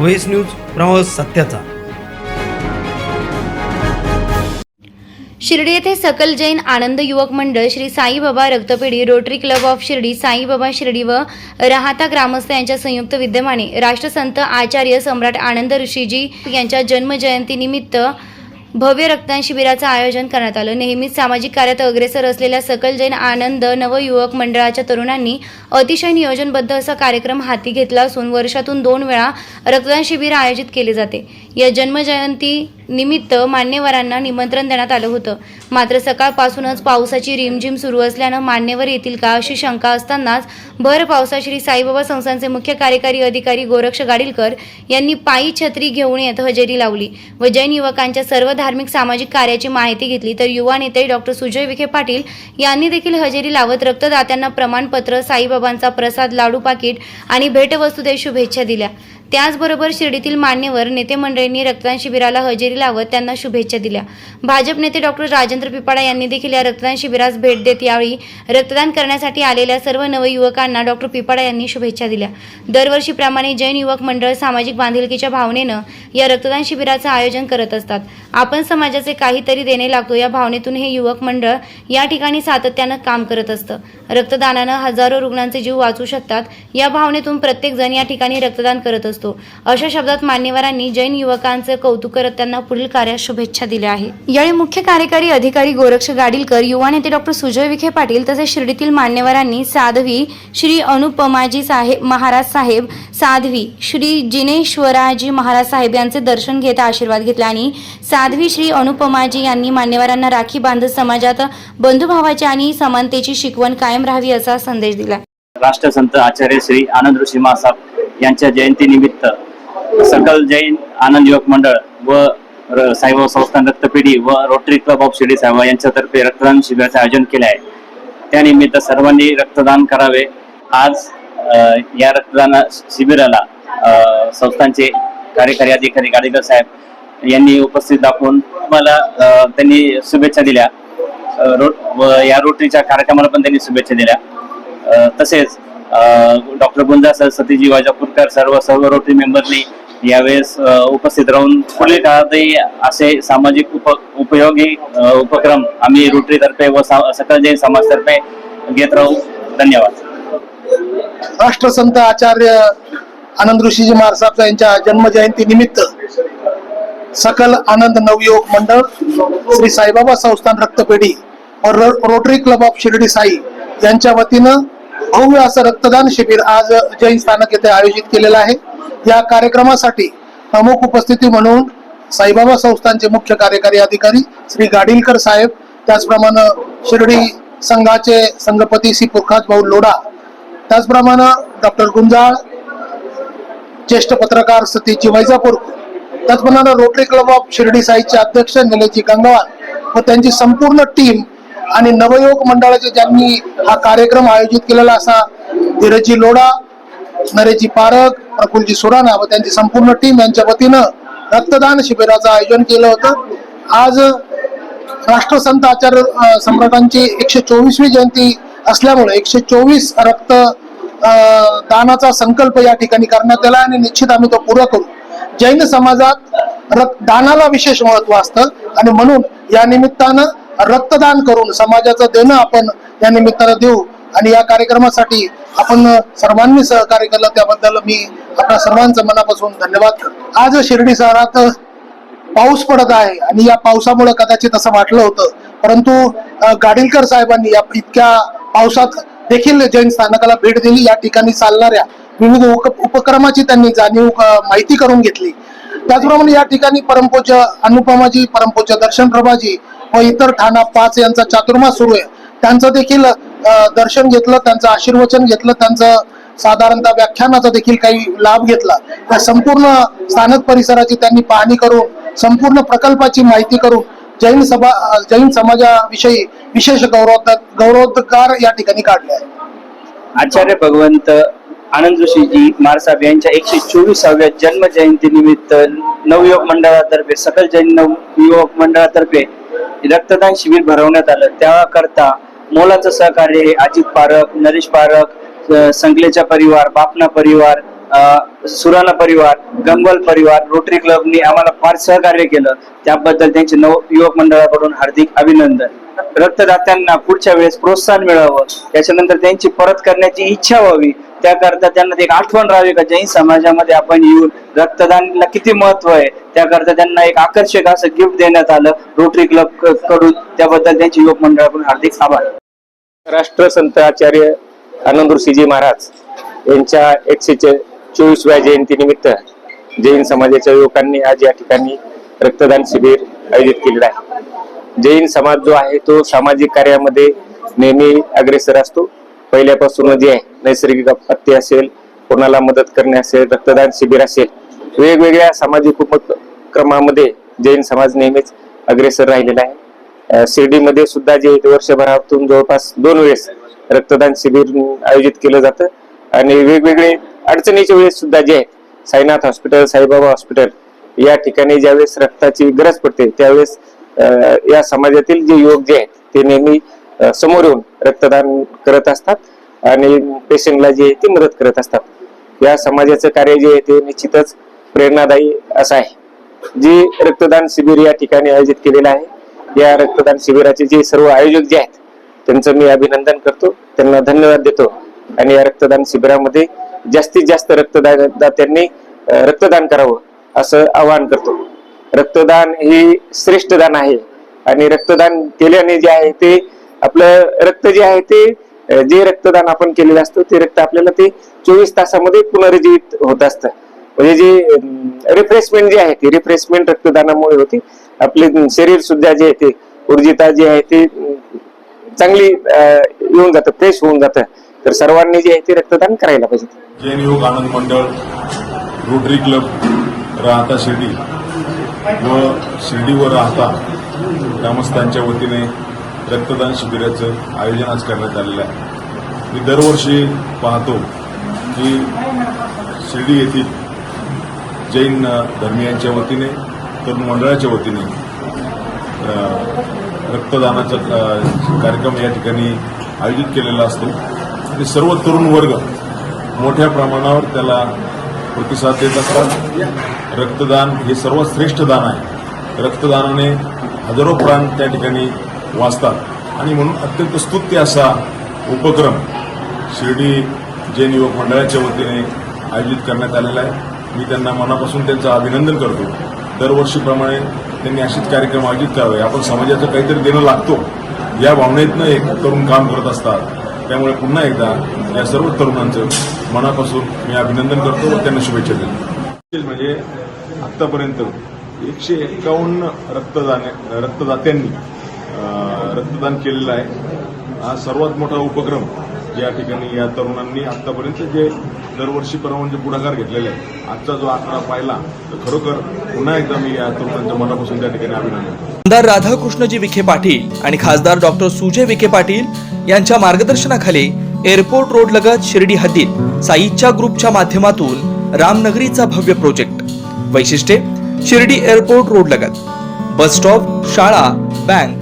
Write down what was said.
व्हेस news प्रवास सत्याचा. शिर्डी येथे सकल जैन आनंद युवक मंडळ श्री साईबाबा रक्तपेढी Rotary Club of Shirdi Saibaba Shirdi व राहता ग्रामस्थ यांच्या संयुक्त विद्यमाने राष्ट्रसंत आचार्य सम्राट आनंद ऋषीजी यांच्या जन्मजयंतीनिमित्त भव्य रक्तदान शिबिराचं आयोजन करण्यात आलं. नेहमीच सामाजिक कार्यात अग्रेसर असलेल्या सकल जैन आनंद नवयुवक मंडळाच्या तरुणांनी अतिशय नियोजनबद्ध असा कार्यक्रम हाती घेतला असून वर्षातून दोन वेळा रक्तदान शिबिर आयोजित केले जाते. या जन्मजयंती निमित्त मान्यवरांना निमंत्रण देण्यात आलं होतं. मात्र सकाळपासूनच पावसाची रिमझिम सुरू असल्यानं मान्यवर येतील का अशी शंका असतानाच भर पावसात श्री साईबाबा संस्थांचे मुख्य कार्यकारी अधिकारी गोरक्ष गाडीलकर यांनी पायी छत्री घेऊन येत हजेरी लावली व जैन युवकांच्या सर्व धार्मिक सामाजिक कार्याची माहिती घेतली तर युवा नेते डॉक्टर सुजय विखे पाटील यांनी देखील हजेरी लावत रक्तदात्यांना प्रमाणपत्र साईबाबांचा प्रसाद लाडू पाकिट आणि भेटवस्तू देत शुभेच्छा दिल्या. त्याचबरोबर शिर्डीतील मान्यवर नेते मंडळींनी रक्तदान शिबिराला हजेरी लावत त्यांना शुभेच्छा दिल्या. भाजप नेते डॉक्टर राजेंद्र पिपाडा यांनी देखील या रक्तदान शिबिरास भेट देत यावेळी रक्तदान करण्यासाठी आलेल्या सर्व नवयुवकांना डॉक्टर पिपाडा यांनी शुभेच्छा दिल्या. दरवर्षीप्रमाणे जैन युवक मंडळ सामाजिक बांधिलकीच्या भावनेनं या रक्तदान शिबिराचं आयोजन करत असतात. आपण समाजाचे काहीतरी देणे लागतो. या भावनेतून हे युवक मंडळ या ठिकाणी सातत्यानं काम करत असतं. रक्तदानानं हजारो रुग्णांचे जीव वाचू शकतात. या भावनेतून प्रत्येक जण या ठिकाणी रक्तदान करत असतो. अशा शब्दात मान्यवरांनी जैन युवकांचं कौतुक करत त्यांना पुढील कार्यास शुभेच्छा दिल्या आहे यावेळी मुख्य कार्यकारी अधिकारी गोरक्ष गाडीलकर युवा नेते डॉक्टर सुजय विखे पाटील तसेच शिर्डीतील मान्यवरांनी साध्वी श्री अनुपमाजी साहेब महाराज साहेब साध्वी श्री जिनेश्वराजी महाराज साहेब यांचे दर्शन घेत आशीर्वाद घेतला आणि साध्वी श्री अनुपमाजी यांनी मान्यवरांना राखी बांधत समाजात बंधुभावाची आणि समानतेची शिकवण कायम राहावी असा संदेश दिला. राष्ट्रसंत आचार्य श्री आनंद ऋषी महासाब यांच्या जयंतीनिमित्त सकल जैन आनंद युवक मंडळ व र- संस्थान रक्तपेढी व रोटरी क्लब ऑफ शिर्डी साहेब यांच्यातर्फे रक्तदान शिबिराचे आयोजन केले आहे. त्यानिमित्त सर्वांनी रक्तदान करावे. आज या रक्तदान शिबिराला संस्थांचे कार्यकारी अधिकारी गाडीकर साहेब यांनी उपस्थित दाखवून मला त्यांनी शुभेच्छा दिल्या. रो- व या रोटरीच्या कार्यक्रमाला पण त्यांनी शुभेच्छा दिल्या. तसेच डॉक्टर गुंजा सर सतीजी वाजापूरकर सर्व सर्व रोटरी मेंबरनी यावेळेस उपस्थित राहून पुढील काळातही असे सामाजिक उप उपयोगी उपक्रम आम्ही रोटरीतर्फे व सा- सकल जैन समाजतर्फे घेत राहू. धन्यवाद. राष्ट्रसंत आचार्य आनंद ऋषीजी महाराज यांच्या जन्मजयंती निमित्त सकल आनंद नवयोग मंडळ श्री साईबाबा संस्थान रक्तपेढी व Rotary Club of Shirdi Sai यांच्या वतीनं भव्य असं रक्तदान शिबिर आज जैन स्थानक येथे आयोजित केलेलं आहे. या कार्यक्रमासाठी प्रमुख उपस्थिती म्हणून साईबाबा संस्थानचे मुख्य कार्यकारी अधिकारी श्री गाडीलकर साहेब त्याचप्रमाणे शिर्डी संघाचे संघपती श्री पुरखाज भाऊ लोढा त्याचप्रमाणे डॉक्टर गुंजाळ ज्येष्ठ पत्रकार सतीची वैजापूर त्याचप्रमाणे रोटरी क्लब ऑफ शिर्डी साईचे अध्यक्ष निलेजी गंगवाल व त्यांची संपूर्ण टीम आणि नवयुवक मंडळाचे ज्यांनी हा कार्यक्रम आयोजित केलेला असा धीरजी लोढा नरेजी पारक प्रफुलजी सुराणा व त्यांची संपूर्ण टीम यांच्या वतीनं रक्तदान शिबिराचं आयोजन केलं होतं. आज राष्ट्रसंत आचार्य सम्राटांची एकशे चोवीसवी जयंती असल्यामुळे एकशे चोवीस रक्त दानाचा संकल्प या ठिकाणी करण्यात आला आणि निश्चित आम्ही तो पुरा करू. जैन समाजात दानाला विशेष महत्त्व असतं. आणि म्हणून या निमित्तानं रक्तदान करून समाजाचं देणं आपण या निमित्तानं देऊ. आणि या कार्यक्रमासाठी आपण सर्वांनी सहकार्य केलं. त्याबद्दल मी आपल्या सर्वांचं मनापासून धन्यवाद करतो. आज शिर्डी शहरात पाऊस पडत आहे. आणि या पावसामुळे कदाचित असं वाटलं होतं. परंतु गाडीलकर साहेबांनी या इतक्या पावसात देखील जैन स्थानकाला भेट दिली. या ठिकाणी चालणाऱ्या विविध उपक्रमाची त्यांनी जाणीव माहिती करून घेतली. त्याचप्रमाणे या ठिकाणी परमपूज्य अनुपमाजी परमपूज्य दर्शन प्रभाजी व इतर ठाणा पाच यांचा चातुर्मास सुरू आहे. त्यांचं देखील दर्शन घेतलं त्यांचं आशीर्वचन घेतलं त्यांचं साधारणतः व्याख्यानाचा देखील काही लाभ घेतला. या संपूर्ण स्थानक परिसराची त्यांनी पाहणी करून संपूर्ण प्रकल्पाची माहिती करून जैन सभा जैन समाजाविषयी विशेष गौरव गौरवोद्गार या ठिकाणी काढले आहे आचार्य भगवंत आनंद जोशीजी मारसाहेब यांच्या एकशे चोवीसाव्या जन्म जयंती निमित्त नवयुवक मंडळातर्फे सकल जैन नवयुवक मंडळातर्फे रक्तदान शिबिर भरवण्यात आलं. त्याकरता मोलाचं सहकार्य हे अजित पारख नरेश पारख संकलेचा परिवार बापना परिवार सुराणा परिवार गंगल परिवार रोटरी क्लबनी आम्हाला फार सहकार्य केलं. त्याबद्दल त्यांचे नव युवक मंडळाकडून हार्दिक अभिनंदन. रक्तदात्यांना पुढच्या वेळेस प्रोत्साहन मिळावं. त्याच्यानंतर त्यांची परत करण्याची इच्छा व्हावी. त्याकरता त्यांना एक आठवण राहावी का? जैन समाजामध्ये आपण येऊन रक्तदानला किती महत्त्व आहे त्याकरता त्यांना एक आकर्षक असं गिफ्ट देण्यात आलं. रोटरी क्लबकडून त्याबद्दल त्यांचे युवक मंडळाकडून हार्दिक आभार. राष्ट्रसंत आचार्य आनंद ऋषीजी महाराज यांच्या एकशे चोवीसव्या जयंतीनिमित्त जैन समाजाच्या युवकांनी आज या ठिकाणी रक्तदान शिबिर आयोजित केलेलं आहे. जैन समाज जो आहे तो सामाजिक कार्यामध्ये नेहमी अग्रेसर असतो. पहिल्यापासून जे आहे नैसर्गिक आपत्ती असेल कोणाला मदत करणे असेल रक्तदान शिबिर असेल वेगवेगळ्या सामाजिक उपक्रमामध्ये जैन समाज नेहमीच अग्रेसर राहिलेला आहे. शिर्डीमध्ये सुद्धा जे वर्षभरातून जवळपास दोन वेळेस रक्तदान शिबिर आयोजित केलं जातं. आणि वेगवेगळे अडचणीच्या वेळेस सुद्धा जे आहे साईनाथ हॉस्पिटल साईबाबा हॉस्पिटल या ठिकाणी ज्यावेळेस रक्ताची गरज पडते त्यावेळेस या समाजातील जे योग जे आहेत ते नेहमी समोर येऊन रक्तदान करत असतात आणि पेशंटला जे आहे ते मदत करत असतात. या समाजाचं कार्य जे आहे ते निश्चितच प्रेरणादायी असं आहे. जे रक्तदान शिबिर या ठिकाणी आयोजित केलेलं आहे या रक्तदान शिबिराचे जे सर्व आयोजक जे आहेत त्यांचं मी अभिनंदन करतो त्यांना धन्यवाद देतो आणि या रक्तदान शिबिरामध्ये जास्तीत जास्त रक्तदात्यांनी रक्तदान करावं असं आवाहन करतो. रक्तदान ही श्रेष्ठ दान आहे आणि रक्तदान केल्याने जे आहे ते आपलं रक्त जे आहे ते जे रक्तदान आपण केलेलं असतं ते रक्त आपल्याला ते चोवीस तासामध्ये पुनरुज्जीवित होत असतं. म्हणजे जे रिफ्रेशमेंट जे आहे ते रिफ्रेशमेंट रक्तदानामुळे होते. आपले शरीर सुद्धा जे आहे ते ऊर्जिता जे आहे ते चांगली येऊन जातं फ्रेश होऊन जातं. तर सर्वांनी जे आहे ते रक्तदान करायला पाहिजे. जैन योग आनंद मंडळ रोटरी क्लब राहता शिर्डी. व शिर्डीवर राहता ग्रामस्थांच्या वतीने रक्तदान शिबिराचं आयोजन आज करण्यात आलेलं आहे. मी दरवर्षी पाहतो की शिर्डी येथील जैन धर्मियांच्या वतीने तरुण मंडळाच्या वतीने रक्तदानाचा कार्यक्रम या ठिकाणी आयोजित केलेला असतो. आणि सर्व तरुण वर्ग मोठ्या प्रमाणावर त्याला प्रतिसाद देत असतात. रक्तदान हे सर्वात श्रेष्ठ दान आहे. रक्तदानाने हजारो प्राण त्या ठिकाणी वाचतात आणि म्हणून अत्यंत स्तुत्य असा उपक्रम शिर्डी जैन युवक मंडळाच्या वतीने आयोजित करण्यात आलेला आहे. मी त्यांना मनापासून त्यांचं अभिनंदन करतो. दरवर्षीप्रमाणे त्यांनी असेच कार्यक्रम आयोजित करावे. आपण समाजाचं काहीतरी देणं लागतो. या भावनेतनं एक तरुण काम करत असतात. त्यामुळे पुन्हा एकदा या सर्व तरुणांचं मनापासून मी अभिनंदन करतो व त्यांना शुभेच्छा देतो. म्हणजे आतापर्यंत एकशे एकावन्न रक्तदाने रक्तदात्यांनी रक्तदान केलेलं आहे. हा सर्वात मोठा उपक्रम या ठिकाणी या तरुणांनी आतापर्यंत जे दरवर्षीप्रमाणे म्हणजे पुढाकार घेतलेले आहे आजचा जो आकडा पाहिला तर खरोखर पुन्हा एकदा मी या तरुणांच्या मनापासून त्या ठिकाणी अभिनंदन आमदार राधाकृष्णजी विखे पाटील आणि खासदार डॉक्टर सुजय विखे पाटील यांच्या मार्गदर्शनाखाली एअरपोर्ट रोड लगत शिर्डी हद्दीत साईच्या ग्रुपच्या माध्यमातून रामनगरीचा भव्य प्रोजेक्ट. वैशिष्ट्ये शिर्डी एअरपोर्ट रोड लगत. बस स्टॉप शाळा बँक